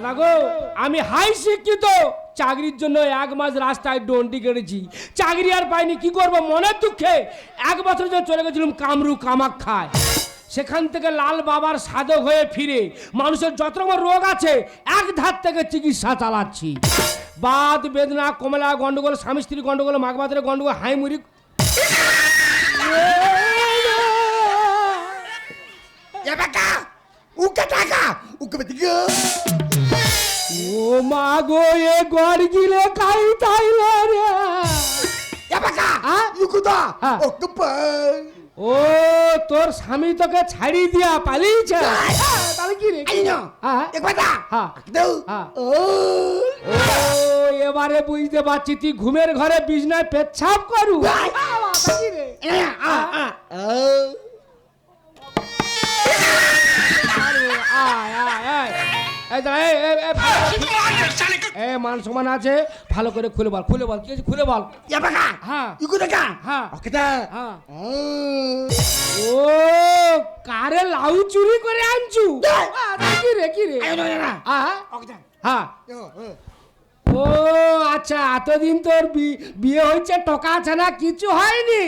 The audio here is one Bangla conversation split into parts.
দাদা গো, আমি হাই শিক্ষিত। চাকরির জন্য এক মাস রাস্তায় ডন্ডি কেটেছি চাকরি আর পাইনি, কি করব? মনের দুঃখে এক বছর জন্য চলে গেছিলাম কামরু কামাক্ষায় সেখান থেকে লাল বাবার সাধক হয়ে ফিরে মানুষের যত রকম রোগ আছে, এক ধার থেকে চিকিৎসা চালাচ্ছি। বাদ, বেদনা, কমলা, গন্ডগোল, স্বামী স্ত্রী গন্ডগোল মাঘবাদের গন্ডগোল হাইমুরি এবাকা উকা টাকা, উকা ও মা গো এ গড় গিলে কাই তাইলে রে? এবাকা হ্যাঁ? ইকুদা হ্যাঁ। ওকুপা ও তোর স্বামী তোকে ছাড়ি দিয়া পালিয়েছে? তাহলে কি রে? আইনো। হ্যাঁ? হ্যাঁ। হ্যাঁ। ও। ও এবারে বুঝতে পারছি তুই ঘুমের ঘরে বিছনায় পেচ্ছাপ করু। আয়, আয়, আয়। এই মান সমান আছে ভালো করে খুলে বল খুলে বল কি আছে খুলে বল। হ্যাঁ। ইকুদাকা হ্যাঁ। ওকেদা হ্যাঁ। ও। কারে লাউ চুরি করে আনছু? কি রে কি রে? হ্যাঁ হ্যাঁ। ও আচ্ছা এতদিন তোর বিয়ে হয়েছে টকা আছে না কিছু হয়নি?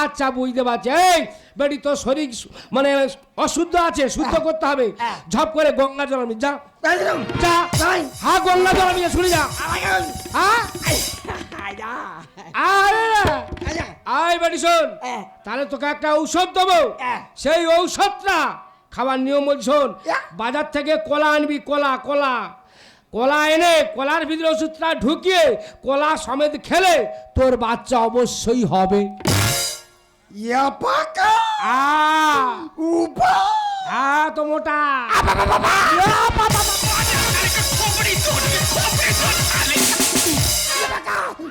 আচ্ছা বুঝতে পারছি। এই বেটি তোর শরীর মানে অশুদ্ধ আছে শুদ্ধ করতে হবে। হ্যাঁ। ঝপ করে গঙ্গা জল আমি যা। যা। তাই হ্যাঁ গঙ্গা জল আমি শুনে যা। আয় হ্যাঁ আরে আয় বেটি শোন। হ্যাঁ। তাহলে তোকে একটা ঔষধ দেবো। হ্যাঁ। সেই ঔষধটা খাবার নিয়ম বলছি শোন। হ্যাঁ। বাজার থেকে কলা আনবি কলা কলা। কলা এনে কলার ভিতরে ওষুধটা ঢুকিয়ে কলা সমেত খেলে তোর বাচ্চা অবশ্যই হবে আ তো মোটা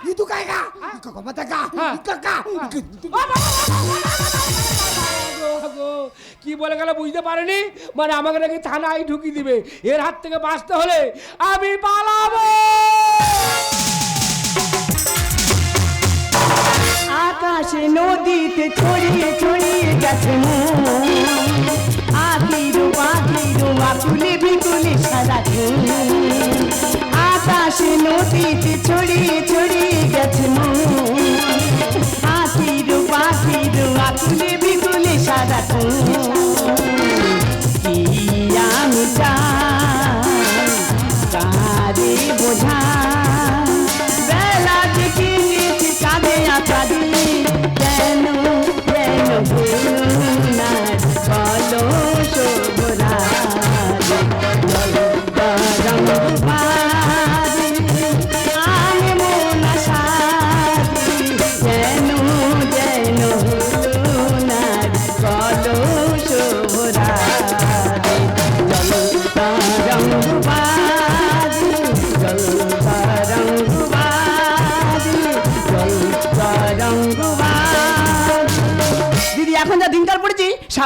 ইতু কাইগা ইকো মাতাকা হ্যাঁ। ইকাকা গো, কি বলে গেল বুঝতে পারেনি? মানে আমাকে নাকি থানায় ঢুকিয়ে দিবে। এর হাত থেকে বাঁচতে হলে আমি পালাবো। আকাশে নদীতে ছড়িয়ে ছড়িয়ে গেছে আকাশে নদীতে ছড়িয়ে ছড়িয়ে গেছে। আখিরু আখিরু আকুলে বিকুলে সারা কেন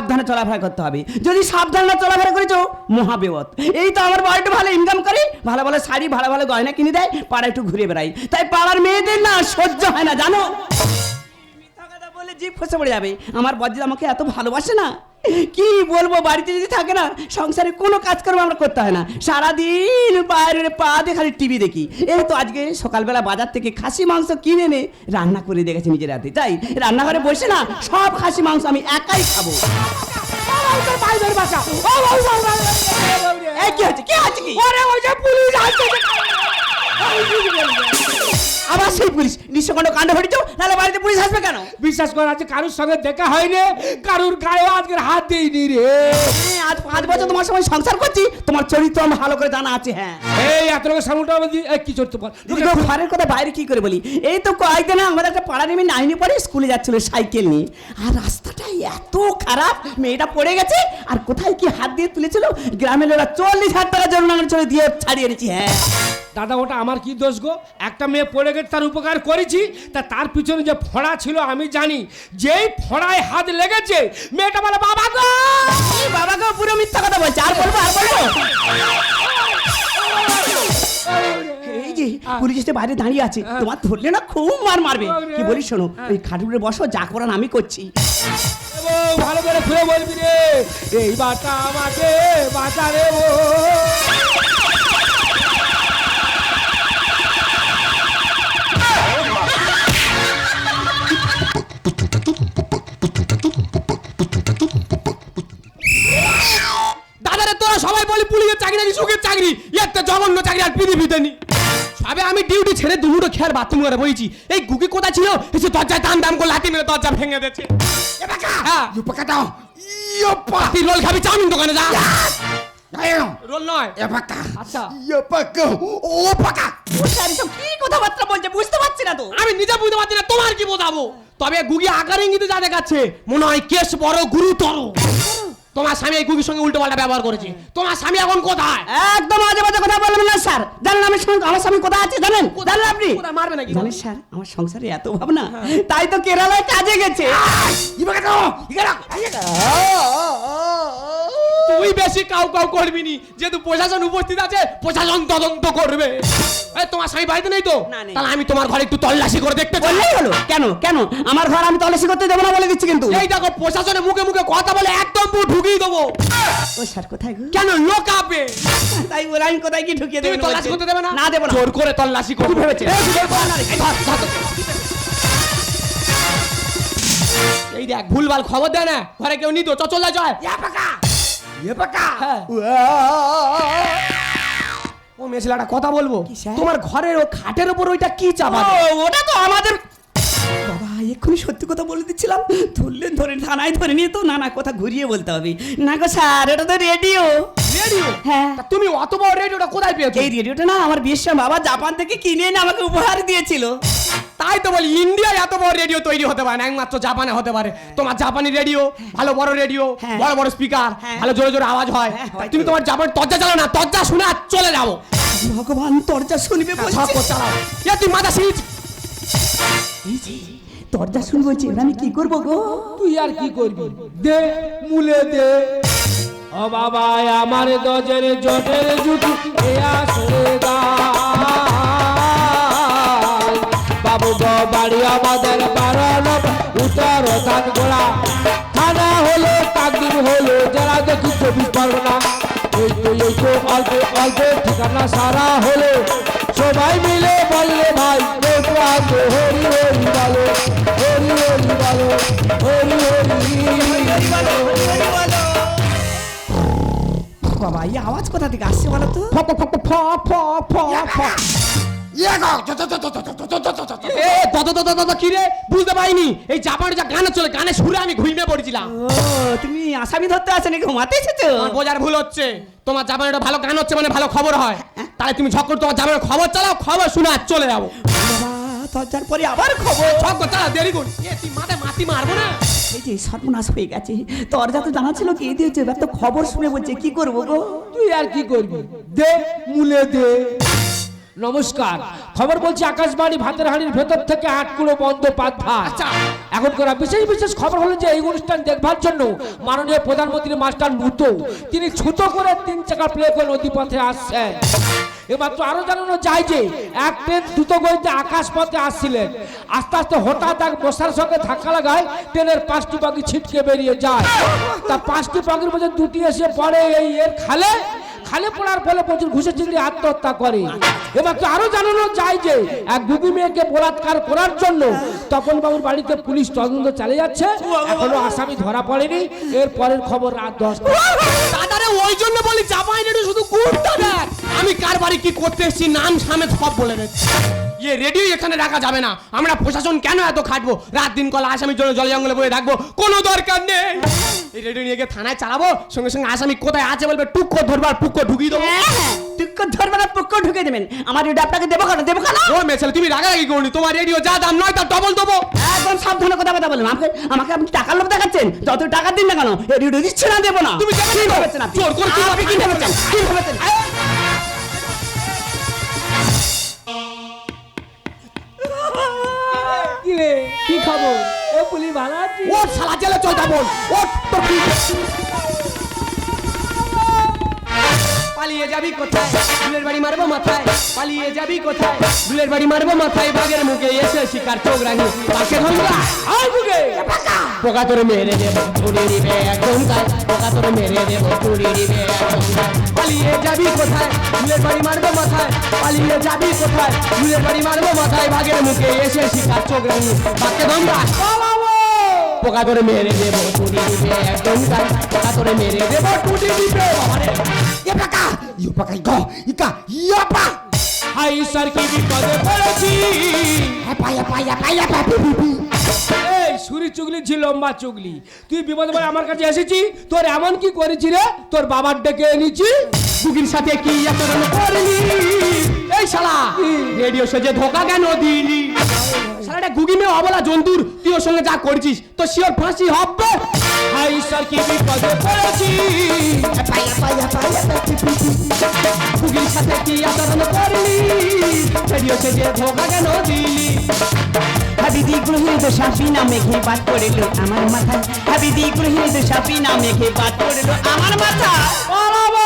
সাবধানে চলাফেরা করতে হবে। যদি সাবধানে না চলাফেরা করেছ মহাবেবত এই তো আমার বাড়িটা ভালো ইনকাম করে, ভালো ভালো শাড়ি, ভালো ভালো গয়না কিনে দেয় পাড়া একটু ঘুরে বেড়াই তাই পাড়ার মেয়েদের না সহ্য হয় না, জানো? বলে জীব ফসে পড়ে যাবে। আমার বজ্র আমাকে এত ভালোবাসে না কি বলব বাড়িতে যদি থাকে না সংসারে কোনো কাজকর্ম আমরা করতে হয় না। সারাদিন বাইরে পা দিয়ে খালি টিভি দেখি। এই তো আজকে সকালবেলা বাজার থেকে খাসি মাংস কিনে এনে রান্না করে দেখেছি নিজের হাতে। তাই রান্নাঘরে বসে না সব খাসি মাংস আমি একাই খাব। কি হচ্ছে? কি হচ্ছে কি? নিঃস্বকণ্ড কাণ্ড ঘটেছ তাহলে বাড়িতে পুলিশ আসবে কেন? বিশ্বাস কর আজকে কারুর সঙ্গে দেখা হয়নি। কারুর গায়ে আজকের হাত দিইনি রে। হ্যাঁ, আজ পাঁচ বছর তোমার সঙ্গে সংসার করছি তোমার চরিত্র আমার ভালো করে জানা আছে হ্যাঁ। এই এত লোকের সামনেটা কি দিদি গো, ঘরের কথা বাইরে কি করে বলি? এই তো কয়েকদিন আমাদের একটা পাড়া নেমে নাইনে পরে স্কুলে যাচ্ছিল সাইকেল নিয়ে। আর রাস্তাটা এত খারাপ মেয়েটা পড়ে গেছে আর কোথায় কি হাত দিয়ে তুলেছিল? গ্রামের লোকরা চল্লিশ হাজার টাকা জরিমানা চলে দিয়ে ছাড়িয়ে এনেছি হ্যাঁ। দাদা ওটা আমার কি দোষ গো? একটা মেয়ে পড়ে গেছে তার উপকার করেছি। তা তার পিছনে যে ফড়া ছিল আমি জানি। যেই ফড়ায় হাত লেগেছে মেয়েটা বলে বাবা গো! বাবা গো পুরো মিথ্যা কথা বলছে আর বলব আর বলব? এই যে পুলিশ এসে বাইরে দাঁড়িয়ে আছে তোমার ধরলে না খুব মার মারবে। কি বলিস শোনো ওই খাটুরে বসো যা করার আমি করছি। ভালো করে খুলে বলবি রে। এই বাটা আমাকে বাঁচা রে ও পুলিশের চাকরি তো জঘন্য চাকরি আর পৃথিবীতে নি সবে আমি ডিউটি ছেড়ে দুমুটো খেয়ার বাথরুম করে বইছি। এই গুকি কোথায় ছিল? এসে দরজায় দাম দাম করে লাঠি মেরে দরজা ভেঙে বাকা হ্যাঁ। দাও। ইউ পা তুই রোল খাবি চাউমিন দোকানে যা। রোল নয়। এ বাকা আচ্ছা। ইউ বাকা ও এসব কি কথাবার্তা বলছে? বুঝতে পারছি না তো। আমি নিজে বুঝতে পারছি না তোমার কি বোঝাবো? তবে গুগি আকার ইঙ্গিতে যা দেখাচ্ছে মনে হয় কেস বড় গুরুতর। তোমার স্বামী এই কুকির সঙ্গে উল্টো পাল্টা ব্যবহার করেছে। তোমার স্বামী এখন কোথায়? একদম আজে বাজে কথা বলবেন না স্যার। জানেন আমি আমার স্বামী কোথায় আছে জানেন? জানেন আপনি? কোথায়? মারবে নাকি? জানেন স্যার আমার সংসারে এত ভাবনা। তাই তো কেরালায় কাজে গেছে। ইউ বাকা দাও ইগারা তুই বেশি কাউ কাউ করবি নি। যেহেতু প্রশাসন উপস্থিত আছে প্রশাসন তদন্ত করবে। এই তোমার স্বামী বাড়িতে নেই তো? না, নেই। তাহলে আমি তোমার ঘরে একটু তল্লাশি করে দেখতে চাই। বললেই হলো। কেন? কেন? আমার ঘর আমি তল্লাশি করতে দেবো না বলে দিচ্ছি কিন্তু। এই দেখো প্রশাসনের মুখে মুখে কথা বলে একদম পুরো ঢুকিয়ে দেবো। ও স্যার কোথায় গো? কেন? লোকাবে তাই বলে আমি কোথায় কি ঢুকিয়ে তুমি তল্লাশি করতে দেবে না? না দেবো না। জোর করে তল্লাশি করবে কি ভেবেছে? এই কল না রে, এই ধর, ধর, ধর। এই দেখ ভুলভাল খবর দেয় না। ঘরে কেউ নিত চ চলে যায় ইয়া ইয়া বাকা হ্যাঁ। ও মেয়েছিলাটা কথা বলব? তোমার ঘরের ও খাটের উপর ওইটা কি চাপা ওটা তো আমাদের বাবা এক্ষুনি সত্যি কথা বলে দিচ্ছিলাম? ধরলে ধরে থানায় ধরে নিয়ে তো না না কথা ঘুরিয়ে বলতে হবে। না গো স্যার এটা তো রেডিও। রেডিও? হ্যাঁ। তা তুমি অত বড় রেডিওটা কোথায় পেয়েছ? এই রেডিওটা না আমার বিয়ের বাবা জাপান থেকে কিনে এনে আমাকে উপহার দিয়েছিল। তাই তো বলি ইন্ডিয়ায় এত বড় রেডিও তৈরি হতে পারে না একমাত্র জাপানে হতে পারে। তোমার জাপানি রেডিও ভালো বড় রেডিও হ্যাঁ। বড় বড় স্পিকার হ্যাঁ। ভালো জোরে জোরে আওয়াজ হয়। হ্যাঁ, তুমি তোমার জাপান তজ্জা চালাও না তজ্জা শুনে আর চলে যাব। ভগবান দরজা শুনবে চালাও। তুই মাথা সিজ। দরজা শুনবে বলছে এবার আমি কি করব গো? তুই আর কি করবি? দে, মুলে দে। ও বাবা আমার গজের জটের জুটি, এ আসরে বাবু গো, বাড়ি আমাদের বাড়ানো উত্তর ধান গোড়া। থানা হলো, তাকদির হলো, যারা দেখি চব্বিশ পরগনা। এই তো এই তো, অল্প অল্প ঠিকানা সারা হলো। সবাই এই আওয়াজ কোথা থেকে আসছে বলো তো? ফ ফ ফ ফ ফ ফ কিরে বুঝতে পারিনি। এই জাপানের যা গানে চলে গানে সুরে আমি ঘুমিয়ে পড়েছিলাম। তুমি আসামি ধরতে আসে নাকি ঘুমাতে তো বোঝার ভুল হচ্ছে। তোমার জাপানের ভালো গান হচ্ছে মানে ভালো খবর হয়। হ্যাঁ, হ্যাঁ। তাহলে তুমি ঝক্কর তোমার জাপানের খবর চালাও খবর শুনে আর চলে যাব। পরে আবার খবর। ঝক্কর চালাও দেরি করি তুই মাথায় মাটি মারবো না। এই যে সর্বনাশ হয়ে গেছে। দরজা তো জানা ছিল কি? দিয়েছে এবার তো খবর শুনে বলছে কি করব গো? তুই আর কি করবি? দে মুলে দে। নমস্কার। খবর বলছি আকাশবাণী ভাতের হাড়ির ভেতর থেকে আটকুড়ো বন্ধ পাধ্যায় আচ্ছা। এখন করা বিশেষ বিশেষ খবর হলো যে এই অনুষ্ঠান দেখবার জন্য মাননীয় প্রধানমন্ত্রী মাস্টার নুতো তিনি ছুতো করে তিন চাকা প্লে করে নদীপথে আসছেন। এমাত্র আরও জানানো যায় যে এক দ্রুত গতিতে আকাশ পথে আসছিলেন। আস্তে আস্তে হঠাৎ এক মশার সঙ্গে ধাক্কা লাগায় ট্রেনের পাঁচটি পাখি ছিটকে বেরিয়ে যায়। তা পাঁচটি পাখির মধ্যে দুটি এসে পড়ে এই এর খালে। খালে পড়ার ফলে প্রচুর ঘুষে চিংড়ি আত্মহত্যা করে। এবার তো আরও জানানো যায় যে এক গুবি মেয়েকে বলাৎকার করার জন্য তপন বাবুর বাড়িতে পুলিশ তদন্ত চালিয়ে যাচ্ছে। এখনও আসামি ধরা পড়েনি। এর পরের খবর রাত দশটা দাদারে ওই জন্য বলি রেডিও শুধু দেখ আমি কার বাড়ি কি করতে এসেছি নাম সামে সব বলে দিচ্ছি ইয়ে রেডিও এখানে রাখা যাবে না। আমরা প্রশাসন কেন এত খাটবো? রাত দিন কল আসামির জন্য জল জঙ্গলে বয়ে রাখব কোনো দরকার নেই। এই রেডিও নিয়ে গিয়ে থানায় চালাবো। সঙ্গে সঙ্গে আসামি কোথায় আছে বলবে? টুকো ধরবার টুকো ঢুকিয়ে দেবো। টুক্ক ধরবে না পুক্ক ঢুকে দেবেন। আমার রেডিও আপনাকে দেবো কেন? দেবো কেন? ও মেছেলে তুমি রাগারাগি করনি তোমার রেডিও যা দাম নয় তার ডবল দেবো। একদম সাবধানে কথা কথা বলুন আমাকে আমাকে আপনি টাকার লোভ দেখাচ্ছেন। যত টাকা দিন না কেন রেডিও দিচ্ছে না দেবো না। তুমি কি? ভেবেছেন আপনি? জোর করে কি আপনি কি ভেবেছেন? কি ভেবেছেন? কি খবর? ও পুলি ভালো ও শালা জেলে চল যাব। ও তোর পালিয়ে যাবি কোথায়? দুলের বাড়ি মারবো মাথায়। পালিয়ে যাবি কোথায়? দুলের বাড়ি মারবো মাথায়। বাঘের মুখে এসে শিকার চোখ রাঙি পাশে ধরবা আয় বুকে! পোকা তোরে মেরে দেবো ছুরি দিবে একদম গায় পোকা তোরে মেরে দেবো ছুরি দিবে একদম পালিয়ে যাবি কোথায়? দুলের বাড়ি মারবো মাথায়। পালিয়ে যাবি কোথায়? দুলের বাড়ি মারবো মাথায়। বাঘের মুখে এসে শিকার চোখ রাঙি বাঘকে ধরবা পোকা ধরে মেরে দেবো টুটি দিবে একদম তাই। পোকা ধরে মেরে দেবো টুটি দিবে বাবারে এ পাকা ইউ পাকা গো ইকা ইয়াপা হাই সার কি বিপদে পড়েছি? হ্যাঁ পায়া পায়া পায়া পায়া পিপি সুরি চুগলি ছিল লম্বা চুগলি। তুই বিপদে পড়ে আমার কাছে এসেছি, তোর এমন কি করেছি রে? তোর বাবার ডেকে এনেছি। গুগির সাথে কি আচরণ করলি? এই শালা, রেডিও সেজে ধোকা কেন দিলি? শালাটা গুগি মেয়ে অবলা জন্তুর, তুই ওর সঙ্গে যা করছিস তো শিওর ফাঁসি হবে। হাই, ঈশ্বর, কি বিপদে পড়েছি? গুগির সাথে কি আচরণ করলি? রেডিও সেজে ধোকা কেন দিলি? হাবিদি গৃহিণী সাপি না মেঘে বাদ পড়িল আমার মাথায়। হাবিদি গৃহিণী সাপি না মেঘে বাদ পড়িল আমার পালাবো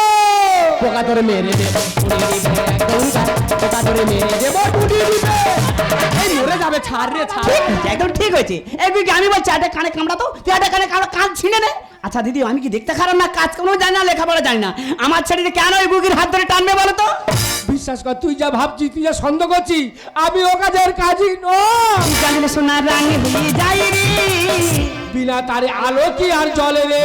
পোকা ধরে মেরে দেব। পোকা ধরে মেরে দেব টুটি দিবে। এই মরে যাবে ছাড় রে ছাড়। একদম ঠিক হয়েছে। এই বিকে আমি বলছি একটা কানে কামড়াতো? তুই একটা কানে কামড়া কান ছিঁড়ে নে। আচ্ছা দিদি আমি কি দেখতে খারাপ না? কাজ কোনো জানি না লেখাপড়া জানি না। আমার ছেলেকে কেন ওই বুকির হাত ধরে টানবে বলো তো? বিশ্বাস কর তুই যা ভাবছিস তুই যা সন্দেহ করছিস আমি ও কাজের কাজই নয়। তুই জানলে সোনার রাঙে হয়ে যাই রে। বিনা তারে আলো কি আর জলে রে?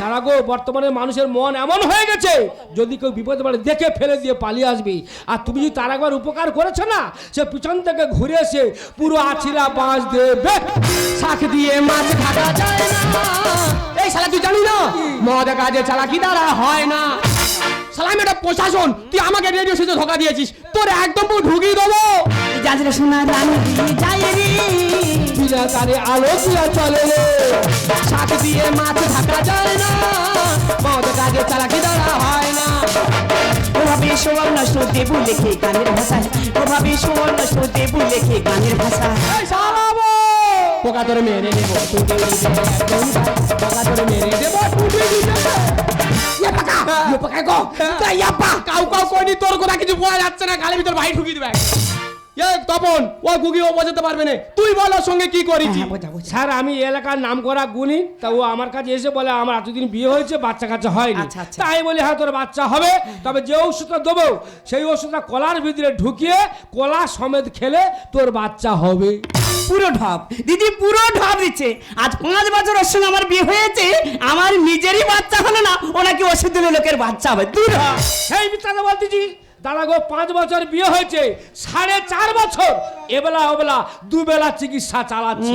দাঁড়া গো বর্তমানে মানুষের মন এমন হয়ে গেছে যদি কেউ বিপদে পড়ে দেখে ফেলে দিয়ে পালিয়ে আসবি। আর তুমি যদি তার একবার উপকার করেছ না সে পিছন থেকে ঘুরে এসে পুরো আছিলা বাঁশ দেবে। শাক দিয়ে মাছ ঢাকা যায় না। এই শালা তুই জানি না মদ কাজে চালাকি দ্বারা হয় না। শালা আমি একটা প্রশাসন তুই আমাকে রেডিও সেজে ধোকা দিয়েছিস। তোর একদম পুরো ঢুকিয়ে দেবো। তুই জানলে সোনার রাঙে হয়ে রে। বিনা তারে আলো আর চলে রে। শাক দিয়ে মাছ ঢাকা যায় না। মদ কাজে চালাকি দ্বারা হয় না? ওভাবে সুবর্ণ দেবু লেখে গানের ভাষায় ওভাবে সুবর্ণ দেবু লেখে গানের শালাবো পোকা ধরে মেরে। পোকা ধরে মেরে দেবো কাউ কাউ কইনি তোর কথা কিছু বলা যাচ্ছে না ভিতর ভাই ঢুকিয়ে দিবে। তপন ও গুগি ও বোঝাতে পারবে না। তুই বল ওর সঙ্গে কি করেছি স্যার আমি এলাকার নাম করা গুণী তা ও আমার কাছে এসে বলে আমার এতদিন বিয়ে হয়েছে বাচ্চা কাচ্চা হয়নি। আচ্ছা, আচ্ছা। তাই বলি হ্যাঁ তোর বাচ্চা হবে তবে যে ওষুধটা দেবো সেই ওষুধটা কলার ভিতরে ঢুকিয়ে কলা সমেত খেলে তোর বাচ্চা হবে। পুরো ঢপ। দিদি পুরো ঢপ দিচ্ছে। আজ পাঁচ বছর ওর সঙ্গে আমার বিয়ে হয়েছে, আমার নিজেরই বাচ্চা হলো না, ও নাকি ওষুধ লোকের বাচ্চা হবে। দূর হ্যাঁ সেই বলতেছি দাদা গো পাঁচ বছর বিয়ে হয়েছে সাড়ে চার বছর। এবেলা ওবেলা দুবেলা চিকিৎসা চালাচ্ছি।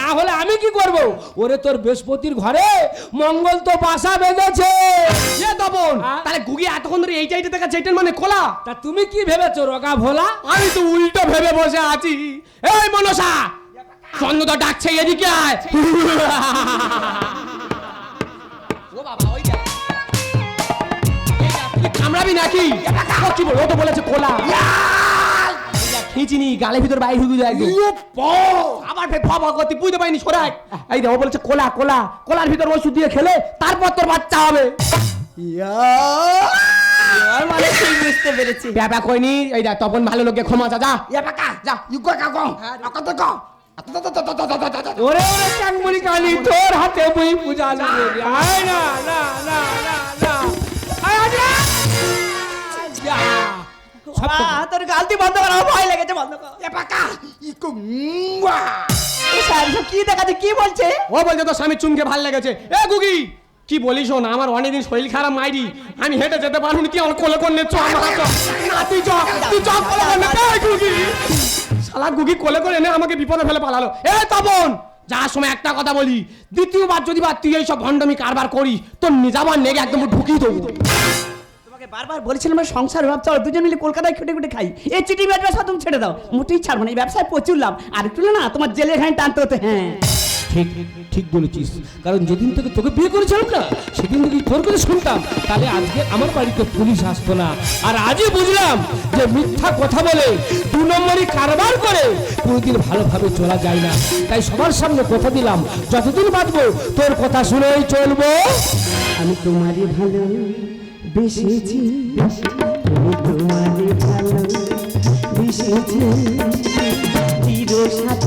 না হলে আমি কি করব? ওরে তোর বৃহস্পতির ঘরে মঙ্গল তো বাসা বেঁধেছে। এ তপন হ্যাঁ? তাহলে গুগি এতক্ষণ ধরে এই চাইতে থাকা চাইটেন মানে কোলা তা তুমি কি ভেবেছো রোগা ভোলা? আমি তো উল্টো ভেবে বসে আছি। এই মনসা চন্দ্রদা ডাকছে এদিকে আয়। ও বাবা ওই দেখ। দেখ, কামড়াবি নাকি? কি বল তো বলেছে কোলা খিঁচিনি গালের ভিতর বাইরে ঢুকে যায় আবার ফের ফাফা করতে বুঝতে পারিনি সরাই। এই দেখ বলেছে কোলা কোলা কোলার ভিতর ওষুধ দিয়ে খেলে তারপর তোর বাচ্চা হবে। মানে ঠিক বুঝতে পেরেছি। ব্যাপা কইনি এই দেখ তখন ভালো লোকে ক্ষমা যা ওরে ওরে চাংমুড়ি কালি তোর হাতে বই পূজা না না না না না। তোর গালতি বন্ধ করা ভয় লেগেছে বন্ধ কর। ইয়াপাকা ইকো মুয়া এই স্যার এসব কি দেখাচ্ছে কি বলছে? ও বলছে তো স্বামী চুমকে ভালো লেগেছে। এ গুগি কি বলিস না আমার অনেকদিন শরীর খারাপ মাইরি। আমি হেঁটে যেতে পারব তুই আমার কোলে কোলে চ না তুই চ তুই চ কোলে কোলে গুগি। শালা গুগি কোলে করে এনে আমাকে বিপদে ফেলে পালালো। এ তপন যার সময় একটা কথা বলি। দ্বিতীয়বার যদি বা তুই এইসব ভণ্ডমি কারবার করিস তোর নিজাবার নেগে একদম ঢুকিয়ে দেবো। বারবার বলেছিলাম আমরা সংসার ভাবছ দুজন মিলে কলকাতায় খেটে খুঁটে খাই। এই চিঠি ব্যবসা তুমি ছেড়ে দাও। মোটেই ছাড়বো না এই ব্যবসায় প্রচুর লাভ। আর একটু না তোমার জেলে হ্যাঁ টানতে হতে হ্যাঁ। ঠিক ঠিক বলেছিস। কারণ যেদিন থেকে তোকে বিয়ে করেছিলাম না সেদিন থেকে তোর কথা শুনতাম। তাহলে আজকে আমার বাড়িতে পুলিশ আসতো না। আর আজই বুঝলাম যে মিথ্যা কথা বলে দু নম্বরই কারবার করে কোনোদিন ভালোভাবে চলা যায় না। তাই সবার সামনে কথা দিলাম। যতদিন বাঁচবো তোর কথা শুনেই চলবো। আমি তোমারই ভালো বেশিছি আমি তোমারই ভালো। বেশিছি চির সাথে